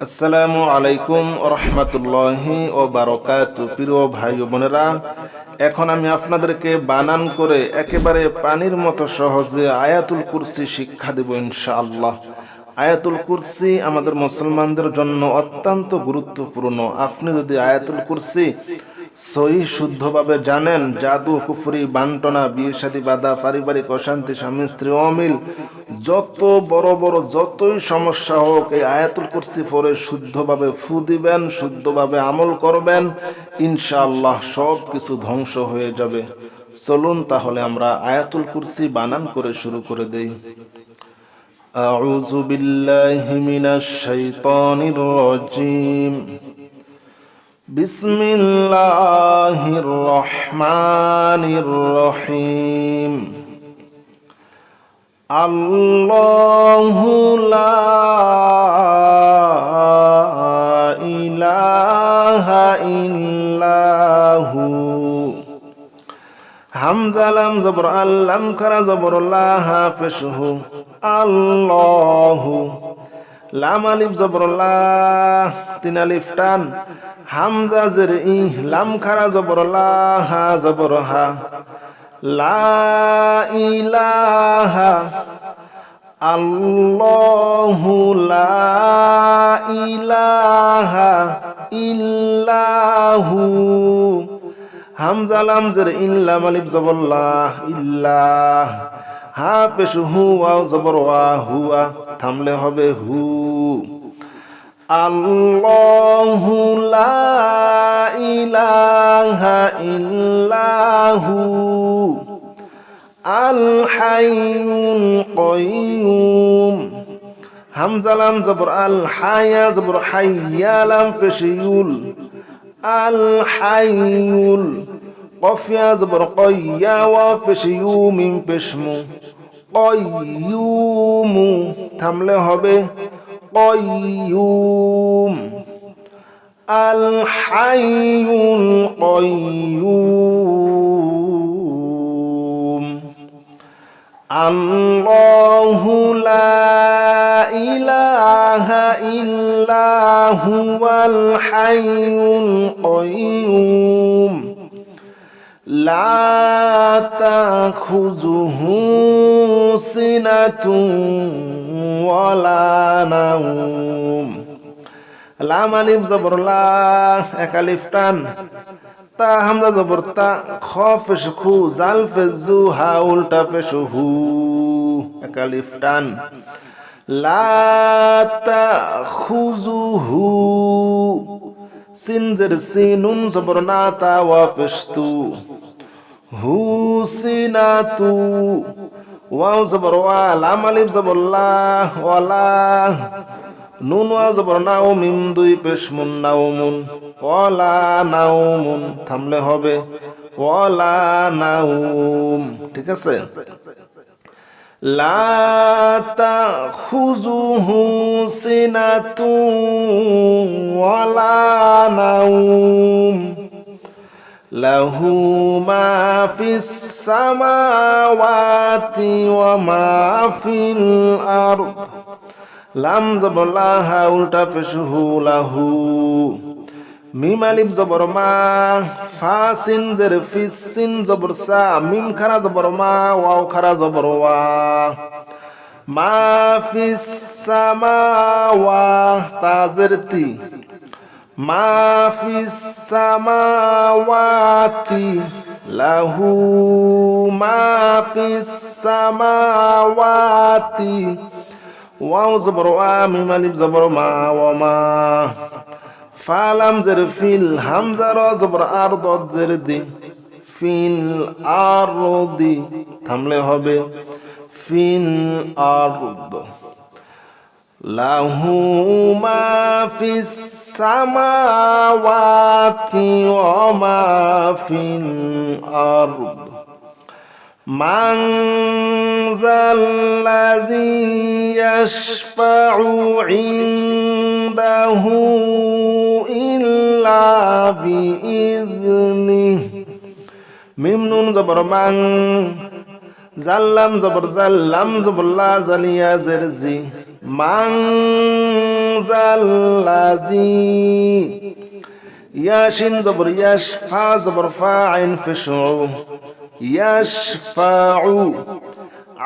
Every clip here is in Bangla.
আসসালামু আলাইকুম রহমতুল্লাহি ও বারকাত। প্রিয় ভাই বোনেরা, এখন আমি আপনাদেরকে বানান করে একেবারে পানির মতো সহজে আয়াতুল কুরসি শিক্ষা দেব ইনশাআল্লাহ। আয়াতুল কুরসি আমাদের মুসলমানদের জন্য অত্যন্ত গুরুত্বপূর্ণ। আপনি যদি আয়াতুল কুরসি সহি শুদ্ধভাবে জানেন জাদু কুফরি বান্টনা বিয়ে শাদী বাধা পারিবারিক অশান্তি স্বামী স্ত্রী অমিল যত বড় বড় যতই সমস্যা হোক এই আয়াতুল কুরসি পরে শুদ্ধভাবে ফু দিবেন শুদ্ধভাবে আমল করবেন ইনশাআল্লাহ সব কিছু ধ্বংস হয়ে যাবে চলুন তাহলে আমরা আয়াতুল কুরসি বানান করে শুরু করে দেই أعوذ بالله من الشيطان الرجيم بسم الله الرحمن الرحيم الله لا إله إلا هو হামজা লাম জবর আল্লাম খারা জবর লাহ পেশহু আল্লাহু লাম আলিফ জবর লাহ তিন আলিফ টান। হামজা জের ই, লাম খারা জবর লাহ জবর হা। লা ইলাহা আল্লাহু লা ইলাহা ইল্লাহু। হামজা লাম জের ইল্লা মালিক জবল্লাহ ইল্লাহ। হা পেশু হু, আও জবর ওয়া হুয়া, থামলে হবে হু। আল্লাহু লা ইলাহা ইল্লাহু, আল হাইয়ুল কাইয়ুম হামজালাম জবর আল হায়া, জবর হাইয়ালাম পেশিউল আল হাইউল কফিয়া, জবর কইয়া ওয়া পেশিউ মিম পেশমু। قيوم تمله به قيوم. الحي القيوم. الله لا إله إلا هو الحي القيوم. লুজুহু সিনাতু লামালিম মানে জবর লিফটান তা হামদা জবর, তা খু জাল ফেজু উল্টা পেশু হু, একা লিফটান লুজুহু সিনজের সিনুম জবর, না তা ওয়া খুজু হু সিনজের জবর ওয়া তু হু সিনাতু ওয়াও জবর, ওয়া লাম আলিফ জবর লা ওয়ালা নুন ওয়া জবর, নাও মিম, দুই পেশ মুন নাউমুন ওয়ালা নাউমুন থামলে হবে। ওয়ালা নাউম ঠিক আছে? লা তাখুজুহু সিনাতু ওয়ালা নাউম له ما في السماوات وما في الأرض لم زبر لها ولتا فشه له ميم الف زبر ما فا سين زر في سين زبر سا ميم خرا زبر ما واو خرا زبر وا ما في السماوات تازرتي তি মা ফিস সামাওয়াতি লাহু, মা ফিস সামাওয়াতি, ওয়াও জবর মিম আলিফ জবর, মা মা। ফালাম জের ফিল হামজা র জবর, আর দদ জের দি। ফিল আর লাহু মাফি সামাওয়াতি ওয়া মা ফিল আরদ। মান যাল্লাযী ইয়াশফাউ ইনদাহু ইল্লা বিইযনিহি। মিম নুন জবর মান, জাল্লাম জবর জাল্লাম জবর লা জালিয়া জেরজি। মাং জাল্লাজি ইয়াশিন জবর ইয়াশ ফা জবর ফা আইন ফেশু ইয়াশফাউ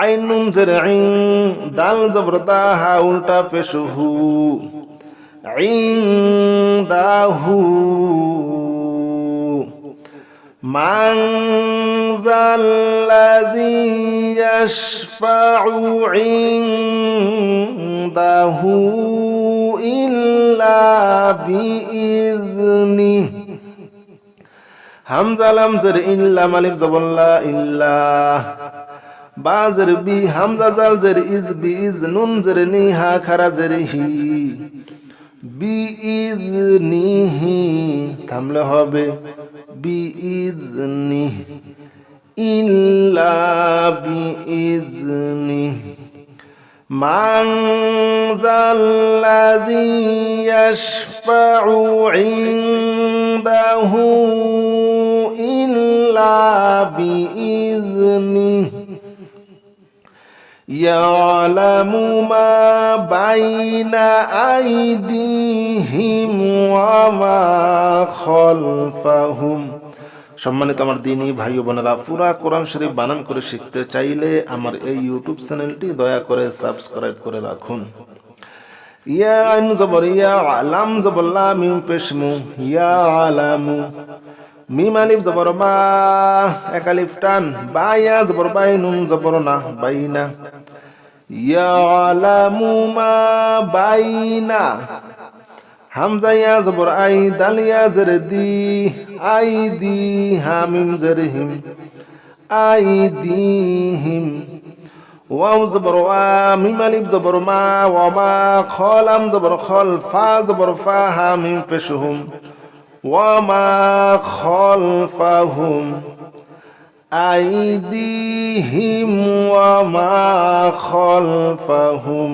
আইন নুন জের আইন দাল জবর দা হা উল্টা পেশুহু ইনদাহু من ذا الذي يشفع عنده إلا بإذنه হামজা লামজের ইল্লা মালিফ জবল্লা ইল্লা বাজের বি হামজা জাল জের ইজ বি ইজ নুন জের নি হা খারা জের হি বি ইজ নিহি থামলে হবে বি ইজ নি إلا بإذنه. من ذا الذي يشفع عنده إلا بإذنه. يعلم ما بين أيديهم وما خلفهم. সম্মানিত আমার দিনী ভাই বোনেরা, পুরা কোরআন শরীফ বানান করে শিখতে চাইলে আমার এই ইউটিউব চ্যানেলটি দয়া করে সাবস্ক্রাইব করে রাখুন। ইয়া আইন জবর, ইয়া আলাম জবর, লা মিম পেশমু, ইয়া আলামু। মিম আলিফ জবর, বা এক আলিফ টান, বা ইয়া জবর, বাই নুন জবর না বাইনা ইয়া আলামু মা বাইনা হামজা ইয়া জবর আই, দাল ইয়া জের দি, আই দি হামিম জের হিম, আই দি হিম। ওয়াও জবর ওয়া, মিম আলিফ জবর মা, ওয়া মা খলাম জবর খল, ফা জবর ফা, হামিম পেশহুম ওয়া মা খলফাহুম আইদিহিম ওয়া মা খলফাহুম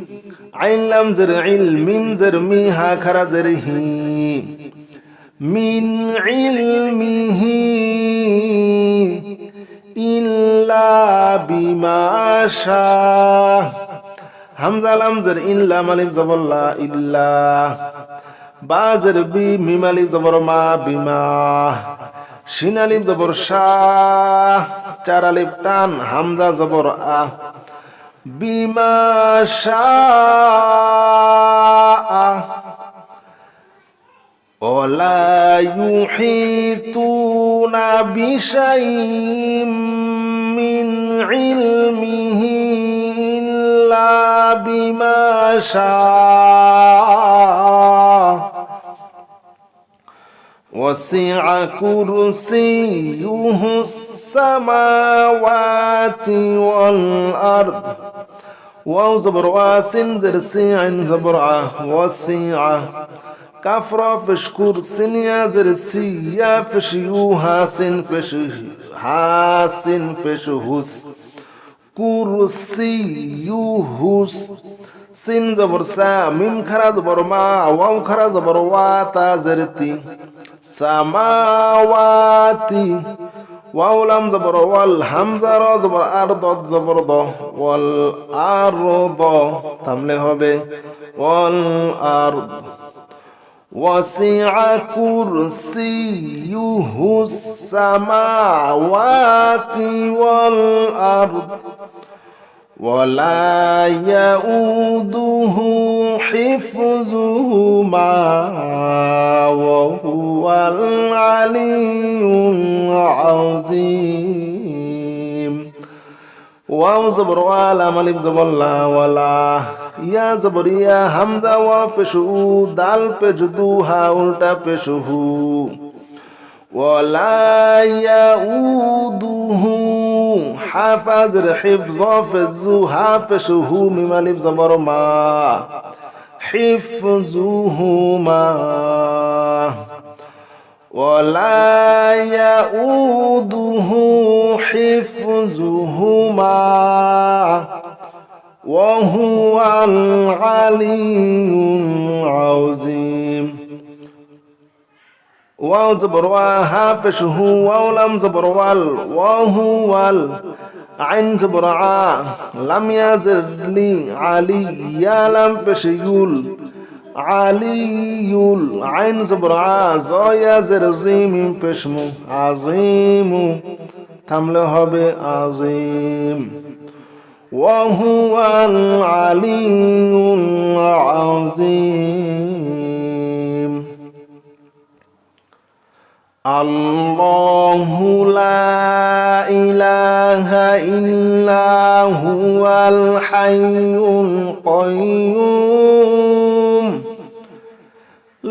আইন লাম জের ইল মিম জের মি হা খারা জের হি। মিন ইলমিহি ইল্লা বিমা শাহ। হামজা লাম জের ইল্লা মালিম জবল্লা ইল্লা। বাজের বি মিম জবর মা বিমা। শিন জবর শাহ। চার আলিফ টান, হামজা জবর আ। بما شاء ولا يحيطون بشيء من علمه إلا بما شاء وسع كرسيه السماوات والأرض واو زبر واسن زرسي عن زبرعة وسع كفر فشكر سنيا زرسيا فشيوها سن فش حاسن فشهس কুরসিয়ুহুস সিন জবর সা মিম খারা জবর মা ওয়াও খারা জবর ওয়া তা জরতি সামাওয়াতি ওয়াও লাম জবর ওয়াল হামজা র জবর আর দ জবর দ ওয়াল আর দ থামলে হবে ওয়াল আর وسع كرسيه السماوات والأرض ولا يؤوده حفظهما وهو العلي العظيم ওয়াও জবর ওয়ালা মালিফ জবর লা ওয়ালা ইয়া জবর ইয়া হামজা ওয়া পেশু দাল পেজু দু হা উল্টা পেশু হু ওয়ালা ইয়াউদুহু হাফাজের হিফজ ফেজু হা পেশু হু মিম আলিফ জবর মা حفظهما ولا يؤوده حفظهما وهو العلي العظيم. واو زبر وها فشه واو لم زبر وال وهو ال عين زبر لم يزد لي علي يا لم بشيول. علي عين زبر ع زايا زرزيم بشمو عظيم تمله بعظيم وهو العلي العظيم. الله لا إله إلا هو الحي القيوم.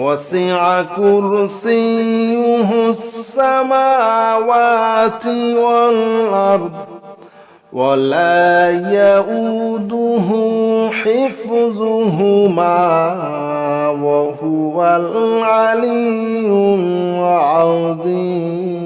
وسع كرسيه السماوات والأرض ولا يؤوده حفظهما وهو العلي العظيم.